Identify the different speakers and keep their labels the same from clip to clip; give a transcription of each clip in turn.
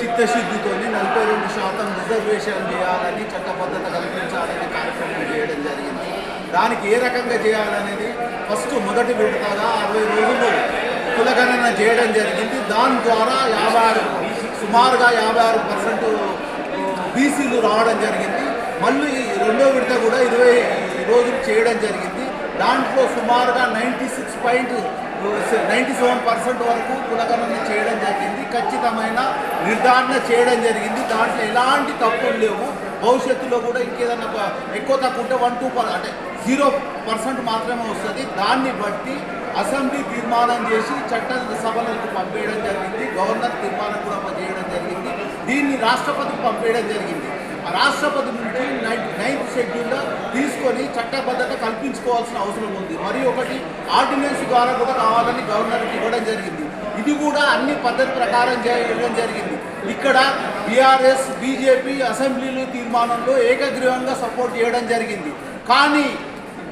Speaker 1: చిత్తశుద్ధితో నలభై రెండు శాతం రిజర్వేషన్ చేయాలని చట్టబద్ధత కల్పించాలని కార్యక్రమం చేయడం జరిగింది. దానికి ఏ రకంగా చేయాలనేది ఫస్ట్ మొదటి విడతగా అరవై రోజులు కులగణన చేయడం జరిగింది. దాని ద్వారా యాభై ఆరు సుమారుగా యాభై ఆరు పర్సెంట్ బీసీలు రావడం జరిగింది. మళ్ళీ రెండో విడత కూడా ఇరవై రోజులు చేయడం జరిగింది. దాంట్లో సుమారుగా ninety six point ninety seven percent వరకు కులగణన చేయడం జరిగింది. ఖచ్చితమైన నిర్ధారణ చేయడం జరిగింది. దాంట్లో ఎలాంటి తప్పులు లేవు. భవిష్యత్తులో కూడా ఇంకేదన్నా ఎక్కువ తక్కువ ఉంటే వన్ టూ పర్ అంటే జీరో పర్సెంట్ మాత్రమే వస్తుంది. దాన్ని బట్టి అసెంబ్లీ తీర్మానం చేసి చట్ట సభలకు పంపేయడం జరిగింది. గవర్నర్ తీర్మానం కూడా చేయడం జరిగింది. దీన్ని రాష్ట్రపతికి పంపేయడం జరిగింది. రాష్ట్రపతి నుంచి నైన్త్ నైన్త్ షెడ్యూల్లో తీసుకొని చట్టబద్ధత కల్పించుకోవాల్సిన అవసరం ఉంది. మరి ఒకటి ఆర్డినెన్స్ ద్వారా కూడా కావాలని గవర్నర్కి ఇవ్వడం జరిగింది. ఇది కూడా అన్ని పద్ధతి ప్రకారం చేయడం జరిగింది. ఇక్కడ బీఆర్ఎస్ బీజేపీ అసెంబ్లీలు తీర్మానంలో ఏకగ్రీవంగా సపోర్ట్ చేయడం జరిగింది. కానీ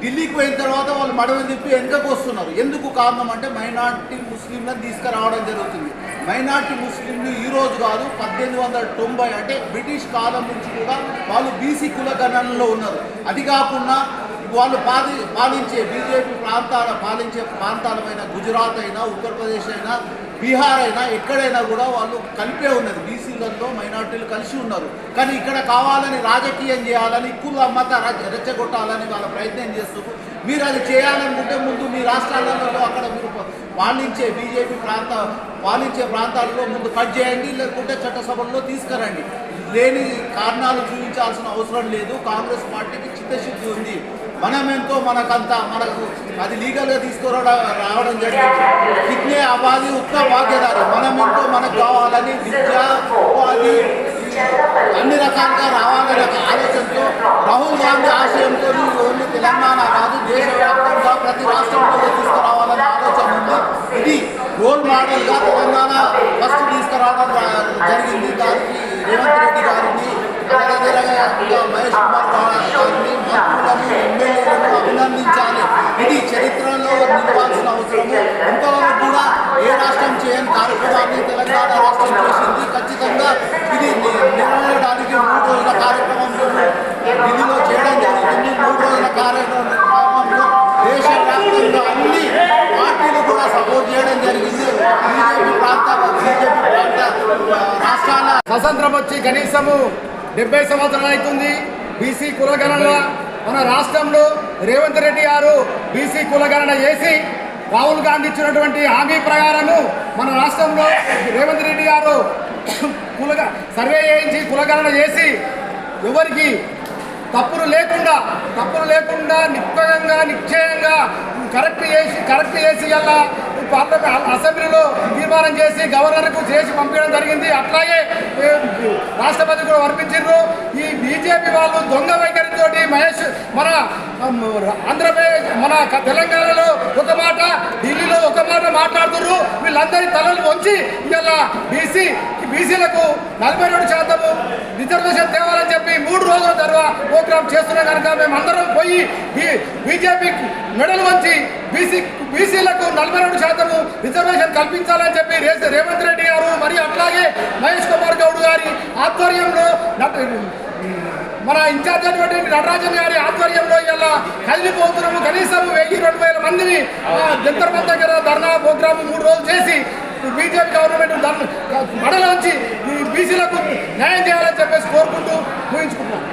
Speaker 1: ఢిల్లీకి పోయిన తర్వాత వాళ్ళు మడవ తిప్పి వెనుకకు వస్తున్నారు. ఎందుకు కారణం అంటే మైనార్టీ ముస్లింలను తీసుకురావడం జరుగుతుంది. మైనార్టీ ముస్లింలు ఈ రోజు కాదు పద్దెనిమిది వందల తొంభై అంటే బ్రిటిష్ కాలం నుంచి కూడా వాళ్ళు బీసీ కులగణనలో ఉన్నారు. అది కాకుండా వాళ్ళు పాలి పాలించే బీజేపీ ప్రాంతాల పాలించే ప్రాంతాలమైన గుజరాత్ అయినా ఉత్తరప్రదేశ్ అయినా బీహార్ అయినా ఎక్కడైనా కూడా వాళ్ళు కలిపే ఉన్నది. బీసీలలో మైనార్టీలు కలిసి ఉన్నారు. కానీ ఇక్కడ కావాలని రాజకీయం చేయాలని కుల మత రచ్చ- రెచ్చగొట్టాలని వాళ్ళ ప్రయత్నం చేస్తున్నారు. మీరు అది చేయాలనుకుంటే ముందు మీ రాష్ట్రాలలో అక్కడ మీరు పాలించే బీజేపీ ప్రాంత పాలించే ప్రాంతాల్లో ముందు కట్ చేయండి లేకుంటే చట్టసభల్లో తీసుకురండి. లేని కారణాలు చూపించాల్సిన అవసరం లేదు. కాంగ్రెస్ పార్టీకి చిత్తశుద్ధి ఉంది. మనమెంతో మనకంతా మనకు అది లీగల్గా తీసుకురావడం రావడం జరిగింది. కిడ్నీ ఉత్త భాగ్యదారు మనం ఇంటూ మనకు కావాలని విద్య ఉపాధి అన్ని రకాలుగా రావాలనే ఒక ఆలోచనతో రాహుల్ గాంధీ ఆశయంతో ఓన్లీ తెలంగాణ కాదు దేశవ్యాప్తంగా ప్రతి రాష్ట్రంలో తీసుకురావాలనే ఆలోచన ఉంది. ఇది రోల్ మోడల్గా తెలంగాణ ఫస్ట్ తీసుకురావడం రా- జరిగింది దానికి రేవంత్ రెడ్డి గారిని అదేవిధంగా ఇంకా మహేష్ కుమార్ గారిని మంత్రులను ఎమ్మెల్యేలను అభినందించాలి ఇది చరిత్రలో నిలవాల్సిన అవసరము ఇంతవరకు కూడా ఏ రాష్ట్రం చేయని కార్యక్రమాన్ని తెలంగాణ రాష్ట్రం చేసింది? ఖచ్చితంగా ఇది ని- నిర్వహించడానికి మూడు రోజుల కార్యక్రమంలో ఢిల్లీలో చేయడం జరుగుతుంది మూడు రోజుల కార్యక్రమంలో దేశవ్యాప్తంగా అన్ని పార్టీలు కూడా సపోర్ట్ చేయడం జరిగింది. బీజేపీ ప్రాంత బీజేపీ ప్రాంత రాష్ట్రాల
Speaker 2: స్వతంత్రం వచ్చి కనీసము డెబ్బై సంవత్సరాలు అవుతుంది. బీసీ కులగణన మన రాష్ట్రంలో రేవంత్ రెడ్డి గారు బీసీ కులగణన చేసి రాహుల్ గాంధీ ఇచ్చినటువంటి హామీ ప్రకారము మన రాష్ట్రంలో రేవంత్ రెడ్డి గారు కులగ సర్వే చేయించి కులగణన చేసి ఎవరికి తప్పులు లేకుండా తప్పులు లేకుండా నిశ్చయంగా నిశ్చయంగా కరెక్ట్ చేసి కరెక్ట్ చేసి అలా అసెంబ్లీలో తీర్మానం చేసి గవర్నర్కు చేసి పంపించడం జరిగింది. అట్లాగే రాష్ట్రపతి కూడా వర్పించారు ఈ బీజేపీ వాళ్ళు దొంగ వైఖరితోటి మహేష్ మన ఆంధ్రప్రదేశ్ మన తెలంగాణలో ఒక మాట ఢిల్లీలో ఒక మాట మాట్లాడుతున్నారు వీళ్ళందరి తలలు వంచి ఇవాళ బీసీ బీసీలకు నలభై రెండు శాతము రిజర్వేషన్ తేవాలని చెప్పి మూడు రోజుల తర్వాత ప్రోగ్రామ్ చేస్తున్నాం కనుక మేము అందరం పోయి బీజేపీ మెడల్ వంచి బీసీ బీసీలకు నలభై రెండు శాతము రిజర్వేషన్ కల్పించాలని చెప్పి రేవంత్ రెడ్డి గారు మరియు అట్లాగే మహేష్ కుమార్ గౌడ్ గారి ఆధ్వర్యంలో మన ఇన్ఛార్జ్ అయినటువంటి నటరాజన్ గారి ఆధ్వర్యంలో కదిలిపోతున్నాము. కనీసం వెయ్యి రెండు వేల మందిని జంతర్మన్ దగ్గర ధర్నా ప్రోగ్రామ్ మూడు రోజులు చేసి బీజేపీ గవర్నమెంట్ మడలోంచి బీసీలకు న్యాయం చేయాలని చెప్పేసి కోరుకుంటూ ఊహించుకుంటున్నాం